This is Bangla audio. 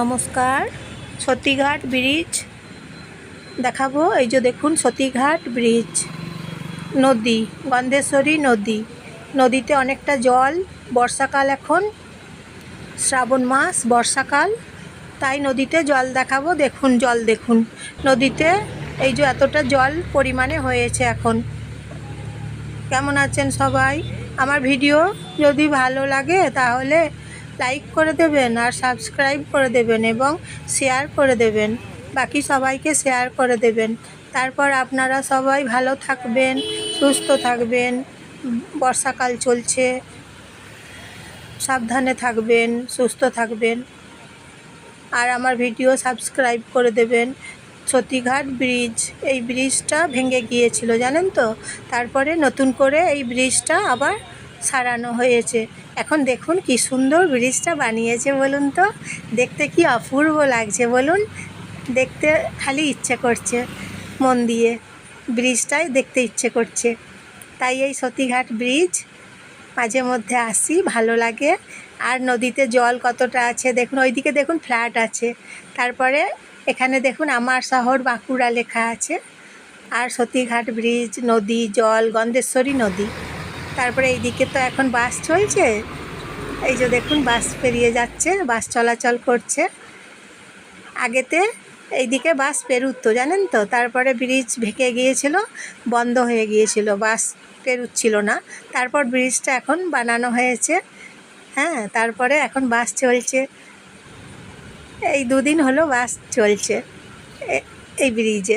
নমস্কার, সতীঘাট ব্রিজ দেখাবো। এই যে দেখুন, সতীঘাট ব্রিজ, নদী, গন্ধেশ্বরী নদী। নদীতে অনেকটা জল, বর্ষাকাল এখন, শ্রাবণ মাস, বর্ষাকাল। তাই নদীতে জল দেখাবো। দেখুন, জল দেখুন। নদীতে এই যে এতটা জল পরিমাণে হয়েছে এখন। কেমন আছেন সবাই? আমার ভিডিও যদি ভালো লাগে, তাহলে লাইক করে দেবেন আর সাবস্ক্রাইব করে দেবেন এবং শেয়ার করে দেবেন। বাকি সবাইকে শেয়ার করে দেবেন। তারপর আপনারা সবাই ভালো থাকবেন, সুস্থ থাকবেন, বর্ষাকাল চলছে, সাবধানে থাকবেন, সুস্থ থাকবেন। আর আমার ভিডিও সাবস্ক্রাইব করে দেবেন। সতীঘাট ব্রিজ এই ব্রিজটা ভেঙে গিয়েছিল, জানেন তো? তারপরে নতুন করে এই ব্রিজটা আবার সারানো হয়েছে। এখন দেখুন কি সুন্দর ব্রিজটা বানিয়েছে বলুন তো। দেখতে কি অপূর্ব লাগছে বলুন। দেখতে খালি ইচ্ছে করছে মন দিয়ে। ব্রিজটাই দেখতে ইচ্ছে করছে। তাই এই সতীঘাট ব্রিজ মাঝে মধ্যে আসি, ভালো লাগে। আর নদীতে জল কতটা আছে, দেখুন ওইদিকে দেখুন ফ্ল্যাট আছে। তারপরে এখানে দেখুন আমার শহর বাঁকুড়া লেখা আছে। আর সতীঘাট ব্রিজ, নদী, জল, গন্ধেশ্বরী নদী। তারপরে এইদিকে তো এখন বাস চলছে। এই যে দেখুন, বাস পেরিয়ে যাচ্ছে, বাস চলাচল করছে। আগেতে এইদিকে বাস পেরুতো, জানেন তো? তারপরে ব্রিজ ভেঙে গিয়েছিল, বন্ধ হয়ে গিয়েছিল, বাস পেরুচ্ছিল না। তারপর ব্রিজটা এখন বানানো হয়েছে। হ্যাঁ তারপরে এখন বাস চলছে। এই দুদিন হলো বাস চলছে এই ব্রিজে